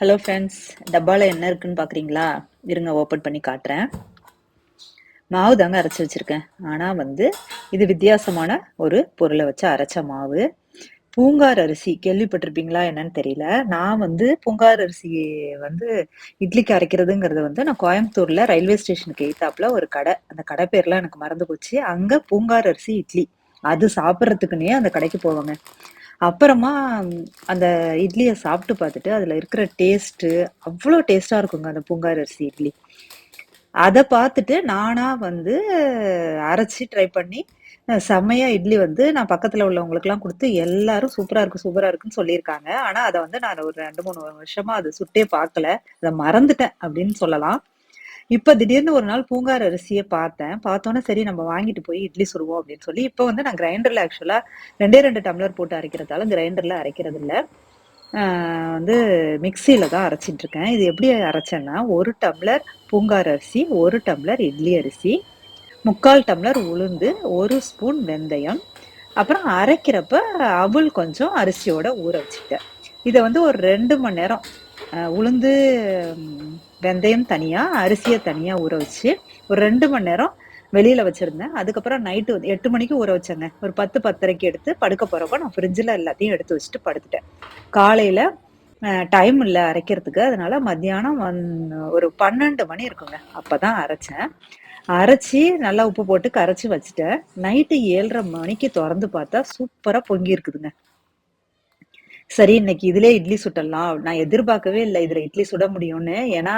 Hello friends டப்பாவில் என்ன இருக்குன்னு பார்க்குறீங்களா இருங்க ஓப்பன் பண்ணி காட்டுறேன். மாவு தாங்க அரைச்சி வச்சுருக்கேன். ஆனால் வந்து இது வித்தியாசமான ஒரு பொருளை வச்சு அரைச்ச மாவு. பூங்கார் அரிசி கேள்விப்பட்டிருப்பீங்களா என்னன்னு தெரியல. நான் வந்து பூங்கார் அரிசி வந்து இட்லிக்கு அரைக்கிறதுங்கிறது வந்து நான் கோயம்புத்தூர்ல ரயில்வே ஸ்டேஷனுக்கு எய்த்தாப்புல ஒரு கடை. அந்த கடை பேர்லாம் எனக்கு மறந்து போச்சு. அங்க பூங்கார் அரிசி இட்லி. அது சாப்பிட்றதுக்குன்னே அந்த கடைக்கு போவாங்க. அப்புறமா அந்த இட்லியை சாப்பிட்டு பார்த்துட்டு அதில் இருக்கிற டேஸ்ட்டு அவ்வளோ டேஸ்ட்டாக இருக்குங்க அந்த பூங்கார் அரிசி இட்லி. அதை பார்த்துட்டு நானாக வந்து அரைச்சி ட்ரை பண்ணி செம்மையா இட்லி வந்து நான் பக்கத்தில் உள்ளவங்களுக்குலாம் கொடுத்து எல்லாரும் சூப்பராக இருக்கு சூப்பராக இருக்குன்னு சொல்லியிருக்காங்க. ஆனால் அதை வந்து நான் ஒரு ரெண்டு மூணு வருஷமா அதை சுட்டே பார்க்கல. அதை மறந்துட்டேன் அப்படின்னு சொல்லலாம். இப்ப திடீர்னு ஒரு நாள் பூங்கார் அரிசியை பார்த்தேன். பார்த்தோன்னே சரி நம்ம வாங்கிட்டு போய் இட்லி சுடுவோம் அப்படின்னு சொல்லி இப்போ வந்து நான் கிரைண்டர்ல ஆக்சுவலா ரெண்டே ரெண்டு டம்ளர் போட்டு அரைக்கிறதால கிரைண்டர்ல அரைக்கிறது இல்ல. வந்து மிக்சியில தான் அரைச்சிட்டு இருக்கேன். இது எப்படி அரைச்சேன்னா ஒரு டம்ளர் பூங்கார் அரிசி ஒரு டம்ளர் இட்லி அரிசி முக்கால் டம்ளர் உளுந்து ஒரு ஸ்பூன் வெந்தயம் அப்புறம் அரைக்கிறப்ப அவுள் கொஞ்சம் அரிசியோட ஊற வச்சுட்டேன் இதை வந்து ஒரு ரெண்டு மணி நேரம் உளுந்து வெந்தயம் தனியாக அரிசியை தனியாக ஊற வச்சு ஒரு ரெண்டு மணி நேரம் வெளியில் வச்சுருந்தேன். அதுக்கப்புறம் நைட்டு வந்து எட்டு மணிக்கு ஊற வச்சேங்க. ஒரு பத்து பத்தரைக்கு எடுத்து படுக்க போகிறப்ப நான் ஃப்ரிட்ஜில் எல்லாத்தையும் எடுத்து வச்சுட்டு படுத்துட்டேன். காலையில் டைம் இல்லை அரைக்கிறதுக்கு. அதனால மத்தியானம் வந் ஒரு பன்னெண்டு மணி இருக்குங்க. அப்போ தான் அரைச்சேன். அரைச்சி நல்லா உப்பு போட்டு கரைச்சி வச்சுட்டேன். நைட்டு ஏழரை மணிக்கு திறந்து பார்த்தா சூப்பராக பொங்கி இருக்குதுங்க. சரி இன்னைக்கு இதுலயே இட்லி சுட்டலாம். நான் எதிர்பார்க்கவே இல்லை இதுல இட்லி சுட முடியும்னு. ஏன்னா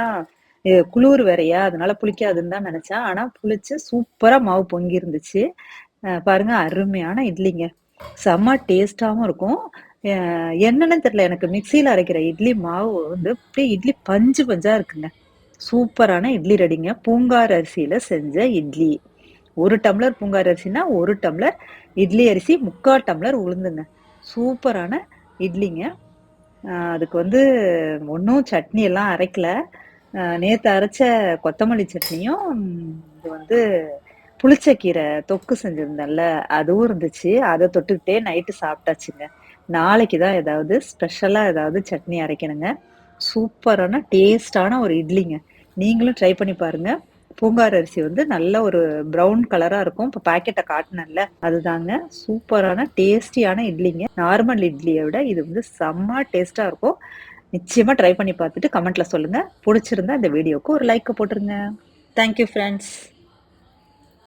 குளிர் வேறையா அதனால புளிக்காதுன்னு தான் நினைச்சேன். ஆனா புளிச்சு சூப்பரா மாவு பொங்கி இருந்துச்சு பாருங்க அருமையான இட்லிங்க. செம்ம டேஸ்டாவும் இருக்கும். என்னன்னு தெரியல எனக்கு மிக்சியில அரைக்கிற இட்லி மாவு வந்து அப்படியே இட்லி பஞ்சு பஞ்சா இருக்குங்க. சூப்பரான இட்லி ரெடிங்க. பூங்கார் அரிசியில செஞ்ச இட்லி. ஒரு டம்ளர் பூங்கார் அரிசினா ஒரு டம்ளர் இட்லி அரிசி முக்கால் டம்ளர் உளுந்துங்க. சூப்பரான இட்லிங்க. அதுக்கு வந்து ஒன்றும் சட்னி எல்லாம் அரைக்கல. நேற்று அரைச்ச கொத்தமல்லி சட்னியும் இது வந்து புளிச்சக்கீரை தொக்கு செஞ்சிருந்தேன்ல அதுவும் இருந்துச்சு. அதை தொட்டுக்கிட்டே நைட்டு சாப்பிட்டாச்சுங்க. நாளைக்கு தான் ஏதாவது ஸ்பெஷலாக ஏதாவது சட்னி அரைக்கணுங்க. சூப்பரான டேஸ்டான ஒரு இட்லிங்க. நீங்களும் ட்ரை பண்ணி பாருங்கள் பூங்கார் அரிசி வந்து நல்ல ஒரு ப்ரௌன் கலரா இருக்கும். இப்போ பாக்கெட்டை காட்டினல அதுதாங்க. சூப்பரான டேஸ்டியான இட்லிங்க. நார்மல் இட்லியை விட இது வந்து செம்ம டேஸ்டா இருக்கும். நிச்சயமா ட்ரை பண்ணி பார்த்துட்டு கமெண்ட்ல சொல்லுங்க. பிடிச்சிருந்தா இந்த வீடியோக்கு ஒரு லைக் போட்டுருங்க. Thank you friends